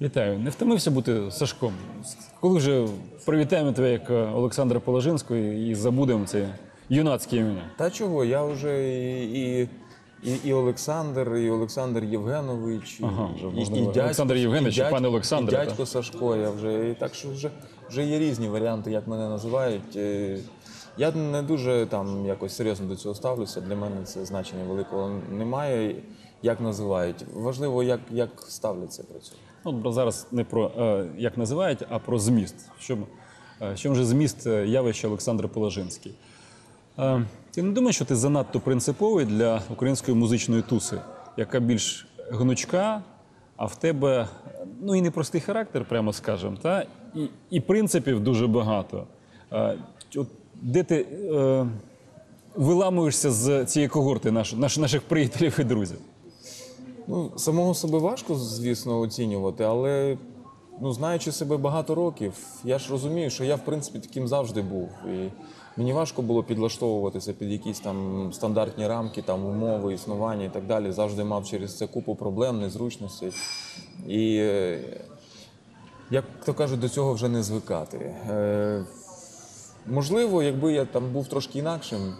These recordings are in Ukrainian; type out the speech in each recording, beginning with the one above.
Вітаю. Не втомився бути Сашком. Коли вже привітаємо тебе як е, Олександра Положинського і забудемо це юнацьке ім'я. Та чого? Я вже і, і, і, Олександр, і Олександр Євгенович, і, Ага, вже і, можна і дядько, Олександр Євгенович, і дядько- пане Олександре, І дядько Сашко, я вже. І так що вже, вже є різні варіанти, як мене називають. Е, Я не дуже там якось серйозно до цього ставлюся. Для мене це значення великого немає. Як називають. Важливо, як, як ставляться про це. Ну, зараз не про е, як називають, а про зміст. Що, е, чим зміст е, явища Олександр Положинський? Ти не думаєш, що ти занадто принциповий для української музичної туси, яка більш гнучка, а в тебе ну і непростий характер, прямо скажемо, та? І, і принципів дуже багато. От де ти виламуєшся з цієї когорти наш, наших приятелів і друзів? Ну, самого себе важко, звісно, оцінювати, але ну, знаючи себе багато років, я ж розумію, що я в принципі таким завжди був. І мені важко було підлаштовуватися під якісь там стандартні рамки, там умови, існування і так далі. Завжди мав через це купу проблем, незручностей. І як то кажуть, до цього вже не звикати. Е, можливо, якби я там був трошки інакшим,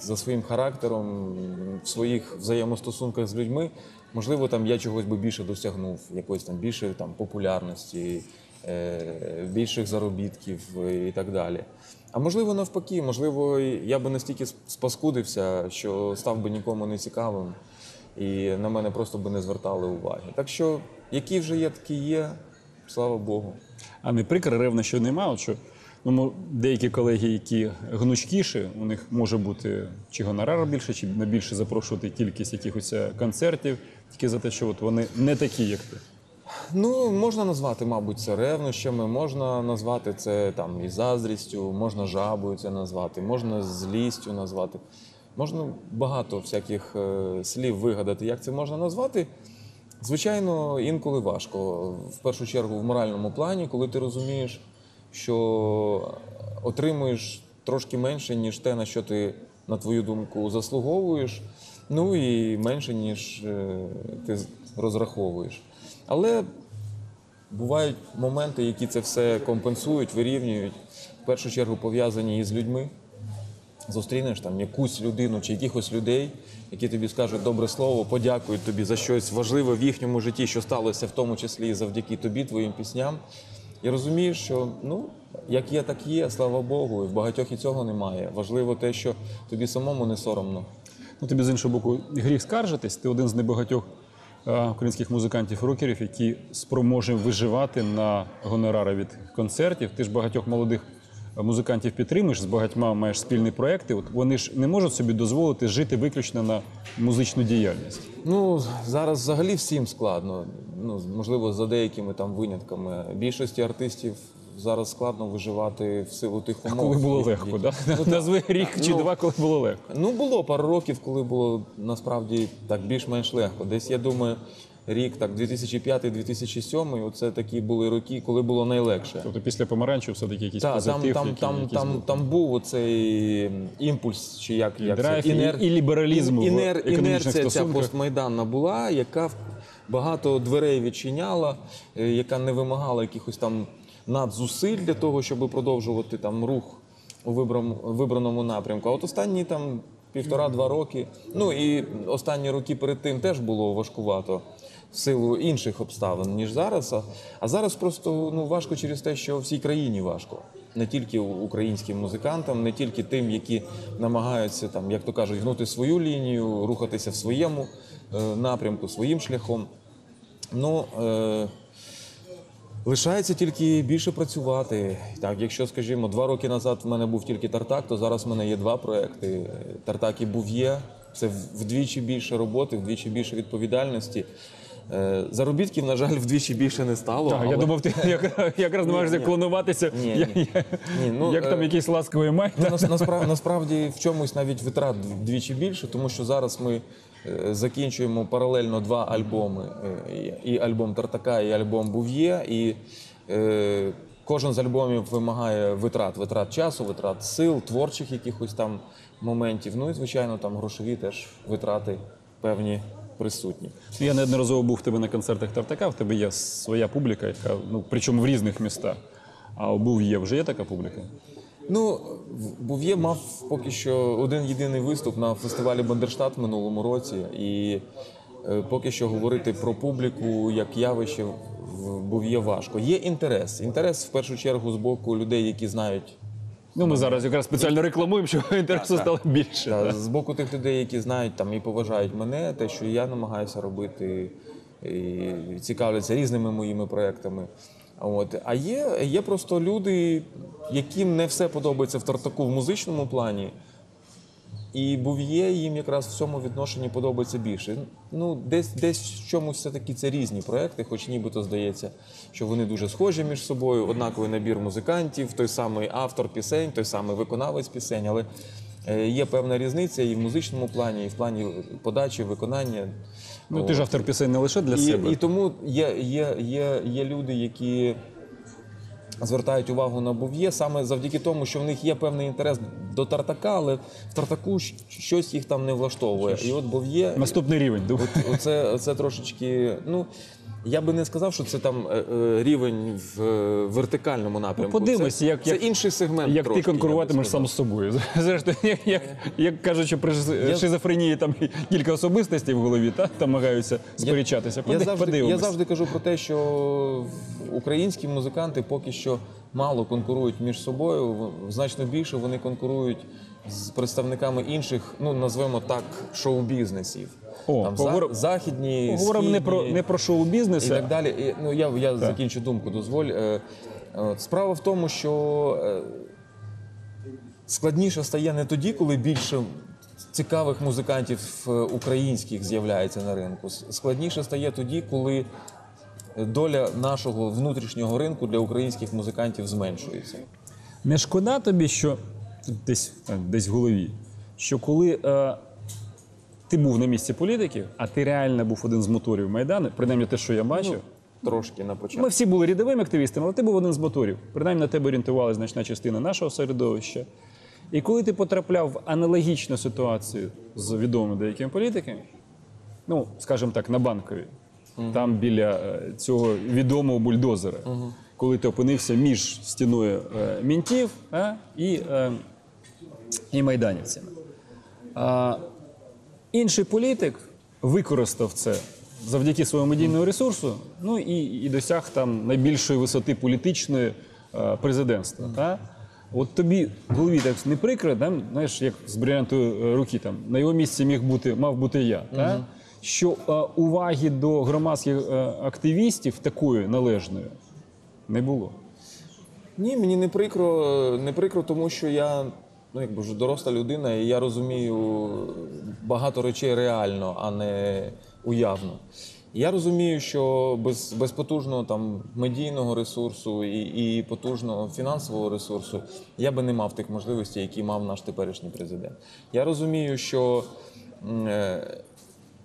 за своїм характером, в своїх взаємостосунках з людьми, можливо, там я чогось би більше досягнув, якоїсь там більше там популярності, е, більших заробітків е, і так далі. А можливо, навпаки, можливо, я би настільки спаскудився, що став би нікому не цікавим, і на мене просто би не звертали уваги. Так що, які вже є, такі є, слава Богу. А не прикро, ревно, що немає. Що ну, деякі колеги, які гнучкіші, у них може бути чи гонорар більше, чи на більше запрошувати кількість якихось е, концертів, тільки за те, що от вони не такі, як ти. Ну, можна назвати, мабуть, це ревнощами, можна назвати це там і заздрістю, можна жабою це назвати, можна злістю назвати. Можна багато всяких е, слів вигадати, як це можна назвати. Звичайно, інколи важко. В першу чергу в моральному плані, коли ти розумієш, що отримуєш трошки менше, ніж те, на що ти, на твою думку, заслуговуєш, ну і менше, ніж е, ти розраховуєш. Але бувають моменти, які це все компенсують, вирівнюють, в першу чергу пов'язані із людьми. Зустрінеш там якусь людину чи якихось людей, які тобі скажуть добре слово, подякують тобі за щось важливе в їхньому житті, що сталося, в тому числі і завдяки тобі, твоїм пісням. І розумієш, що ну, як є, так є, слава Богу, і в багатьох і цього немає. Важливо те, що тобі самому не соромно. Ну, тобі з іншого боку, гріх скаржитись. Ти один з небагатьох е, українських музикантів-рокерів, які спроможні виживати на гонорари від концертів. Ти ж багатьох молодих музикантів підтримуєш, з багатьма маєш спільні проекти. От вони ж не можуть собі дозволити жити виключно на музичну діяльність. Ну, зараз взагалі всім складно. Ну, можливо, за деякими там винятками. Більшості артистів зараз складно виживати в силу тих умов. Коли було легко, да? Назви рік чи Ну, два, коли було легко. Ну, було пару років, коли було насправді так більш-менш легко. Десь я думаю, рік так 2005-2007, оце такі були роки, коли було найлегше. Тобто після помаранчу все-таки якийсь Так, там, позитив, там, який, там, якийсь там, був. там був оцей імпульс, чи як, як драйв, це? і- і лібералізм в інер, економічних інерція ця постмайданна була, яка багато дверей відчиняла, е, яка не вимагала якихось там надзусиль для того, щоб продовжувати там рух у вибраному напрямку. А от останні там півтора-два роки, ну і останні роки перед тим теж було важкувато. В силу інших обставин, ніж зараз. А- зараз просто ну, важко через те, що всій країні важко. Не тільки українським музикантам, не тільки тим, які намагаються, там, як то кажуть, гнути свою лінію, рухатися в своєму е, напрямку, своїм шляхом. Ну, е, Лишається тільки більше працювати. Так, якщо, скажімо, два роки назад в мене був тільки Тартак, то зараз в мене є два проекти. Тартак і Був'є. Це вдвічі більше роботи, вдвічі більше відповідальності. Е, Заробітків, на жаль, вдвічі більше не стало. Так, я думав, ти якраз, якраз намагаєшся клонуватися. Ні, ні. я- Ні, ну, як там е, якийсь ласковий май. Ну, нас, насправді, насправді в чомусь навіть витрат вдвічі більше, тому що зараз ми е, закінчуємо паралельно два альбоми: і альбом Тартака, і альбом Був'є. І е, кожен з альбомів вимагає витрат, витрат часу, витрат сил, творчих якихось там моментів. Ну і звичайно, там грошові теж витрати певні присутні. Я неодноразово був в тебе на концертах Тартака, в тебе є своя публіка, яка, ну, причому в різних містах. А був є, вже є така публіка? Ну, в- Був'є мав поки що один єдиний виступ на фестивалі Бандерштат в минулому році, і е, поки що говорити про публіку як явище в Був'є важко. Є інтерес. Інтерес в першу чергу з боку людей, які знають Ну, ми зараз якраз спеціально рекламуємо, що інтересу так. стало більше. Та, з боку тих людей, які знають там і поважають мене, те, що я намагаюся робити, і цікавляться різними моїми проектами. От. А є, є просто люди, яким не все подобається в Тартаку в музичному плані. І Був'є їм якраз в цьому відношенні подобається більше. Ну, десь, десь в чомусь все-таки це різні проекти, хоч нібито здається, що вони дуже схожі між собою, однаковий набір музикантів, той самий автор пісень, той самий виконавець пісень, але е, є певна різниця і в музичному плані, і в плані подачі, виконання. Ну, ти ж автор пісень не лише для себе. І, і тому є, є, є, є люди, які звертають увагу на Був'є саме завдяки тому, що в них є певний інтерес до Тартака, але в Тартаку щось їх там не влаштовує. І от Був'є Наступний рівень. думаю. Оце, оце трошечки. Ну я би не сказав, що це там е, е, рівень в е, вертикальному напрямку. Ну, подивись, це, як- це як- інший сегмент. Як трошки, ти конкуруватимеш сам з собою. Зрештою, як, як, як кажуть, що при шиз- шизофренії там кілька особистостей в голові, та, намагаються сперечатися. Я Поди- завжди, я завжди кажу про те, що українські музиканти поки що мало конкурують між собою. Значно більше вони конкурують з представниками інших, ну назвемо так, шоу-бізнесів. О, Там поговор- західні, Говоримо не про, не про шоу-бізнес, і так далі. І, ну я, я закінчу думку, дозволь. Е, Справа в тому, що е, складніше стає не тоді, коли більше цікавих музикантів е, українських з'являється на ринку. Складніше стає тоді, коли доля нашого внутрішнього ринку для українських музикантів зменшується. Не шкода тобі, що десь, е, десь в голові, що коли е, ти був на місці політиків, а ти реально був один з моторів Майдану, принаймні те, що я бачив. Трошки на початку. Ми всі були рядовими активістами, але ти був один з моторів. Принаймні на тебе орієнтувалася значна частина нашого середовища. І коли ти потрапляв в аналогічну ситуацію з відомими деякими політиками, ну, скажімо так, на банковій, там біля е, цього відомого бульдозера, коли ти опинився між стіною е, мінтів а, і, е, і майданівцями. Інший політик використав це завдяки своєму медійному ресурсу, ну і, і досяг там найбільшої висоти політичної е, президентства. Та? От тобі в голові так не прикро, знаєш, як з брилянтової руки там на його місці міг бути, мав бути я. Та? Що е, уваги до громадських е, активістів такої належної не було. Ні, мені не прикро, не прикро, тому що я ну, якби вже доросла людина, і я розумію багато речей реально, а не уявно. Я розумію, що без, без потужного там медійного ресурсу і, і потужного фінансового ресурсу я би не мав тих можливостей, які мав наш теперішній президент. Я розумію, що е,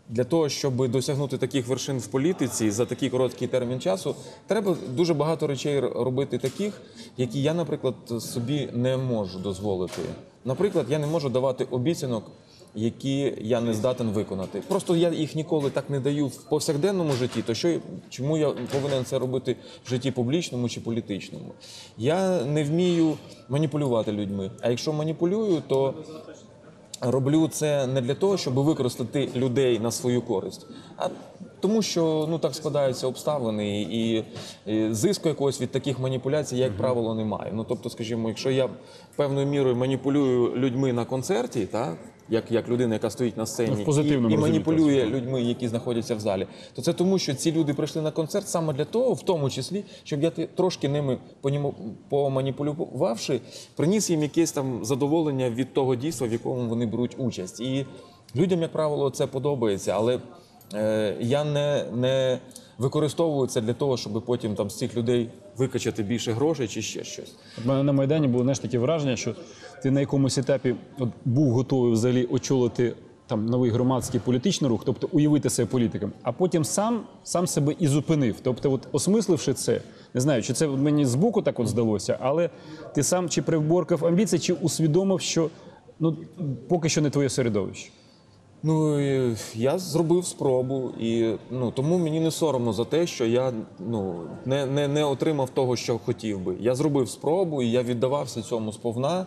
для того, щоб досягнути таких вершин в політиці за такий короткий термін часу, треба дуже багато речей робити таких, які я, наприклад, собі не можу дозволити. Наприклад, я не можу давати обіцянок, які я не здатен виконати. Просто я їх ніколи так не даю в повсякденному житті. То що чому я повинен це робити в житті публічному чи політичному? Я не вмію маніпулювати людьми. А якщо маніпулюю, то роблю це не для того, щоб використати людей на свою користь, а тому, що ну так складаються обставини, і, і зиску якогось від таких маніпуляцій, як правило, не маю. Ну тобто, скажімо, якщо я певною мірою маніпулюю людьми на концерті, так. Як, як людина, яка стоїть на сцені Ну, і, і маніпулює людьми, які знаходяться в залі, то це тому, що ці люди прийшли на концерт саме для того, в тому числі, щоб я трошки ними поманіпулювавши, приніс їм якесь там задоволення від того дійства, в якому вони беруть участь. І людям, як правило, це подобається, але я не, не використовую це для того, щоб потім там з цих людей викачати більше грошей чи ще щось. В мене на Майдані було знаєш, таке враження, що ти на якомусь етапі от, був готовий взагалі очолити там новий громадський політичний рух, тобто уявити себе політиком, а потім сам, сам себе і зупинив. Тобто, от, осмисливши це, не знаю, чи це мені збоку так от здалося, але ти сам чи приборкав амбіції, чи усвідомив, що ну, поки що не твоє середовище. Ну я зробив спробу, і ну тому мені не соромно за те, що я ну не, не, не отримав того, що хотів би. Я зробив спробу, і я віддавався цьому сповна.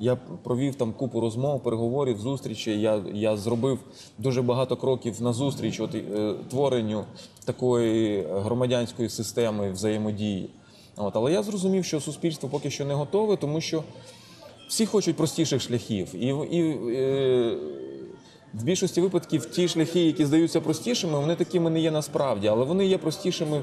Я провів там купу розмов, переговорів, зустрічей. Я, я зробив дуже багато кроків на зустріч от, е, творенню такої громадянської системи взаємодії. От, але я зрозумів, що суспільство поки що не готове, тому що всі хочуть простіших шляхів. І, і е, в більшості випадків ті шляхи, які здаються простішими, вони такими не є насправді, але вони є простішими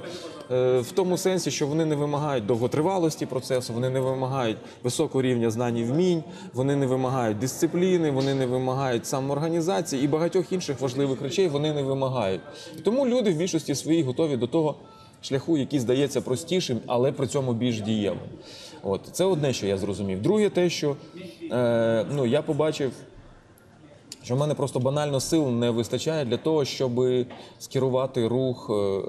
е, в тому сенсі, що вони не вимагають довготривалості процесу, вони не вимагають високого рівня знань і вмінь, вони не вимагають дисципліни, вони не вимагають самоорганізації і багатьох інших важливих речей вони не вимагають. Тому люди в більшості своїй готові до того шляху, який здається простішим, але при цьому більш дієвим. От це одне, що я зрозумів. Друге, те, що е, ну, я побачив що в мене просто банально сил не вистачає для того, щоб скерувати рух, е,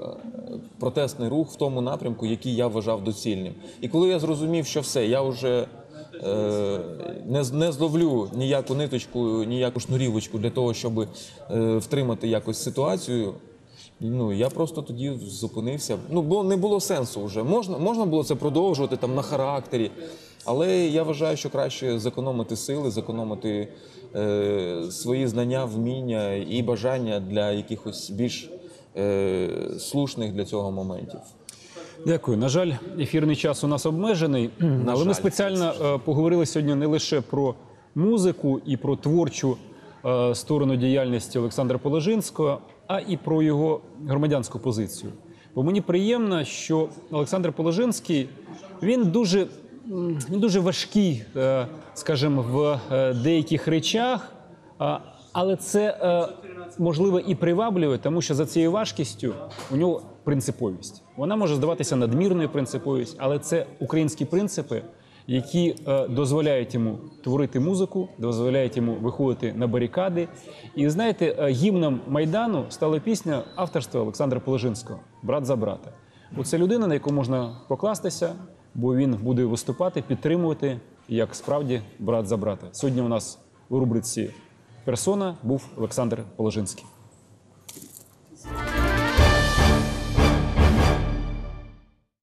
протестний рух в тому напрямку, який я вважав доцільним. І коли я зрозумів, що все, я вже е, не, не зловлю ніяку ниточку, ніяку шнурівочку для того, щоб е, втримати якось ситуацію. Ну я просто тоді зупинився. Ну бо не було сенсу вже. Можна, можна було це продовжувати там на характері, але я вважаю, що краще зекономити сили, зекономити е, свої знання, вміння і бажання для якихось більш е, слушних для цього моментів. Дякую. На жаль, ефірний час у нас обмежений, але жаль. ми спеціально е, поговорили сьогодні не лише про музику і про творчу е, сторону діяльності Олександра Положинського, а і про його громадянську позицію. Бо мені приємно, що Олександр Положинський він дуже, він дуже важкий, е, скажімо, в е, деяких речах. Але це е, можливо і приваблює, тому що за цією важкістю у нього принциповість. Вона може здаватися надмірною принциповість, але це українські принципи, які дозволяють йому творити музику, дозволяють йому виходити на барикади. І знаєте, гімном майдану стала пісня авторства Олександра Положинського Брат за брата. Оце людина, на яку можна покластися, бо він буде виступати, підтримувати як справді брат за брата. Сьогодні у нас у рубриці персона був Олександр Положинський.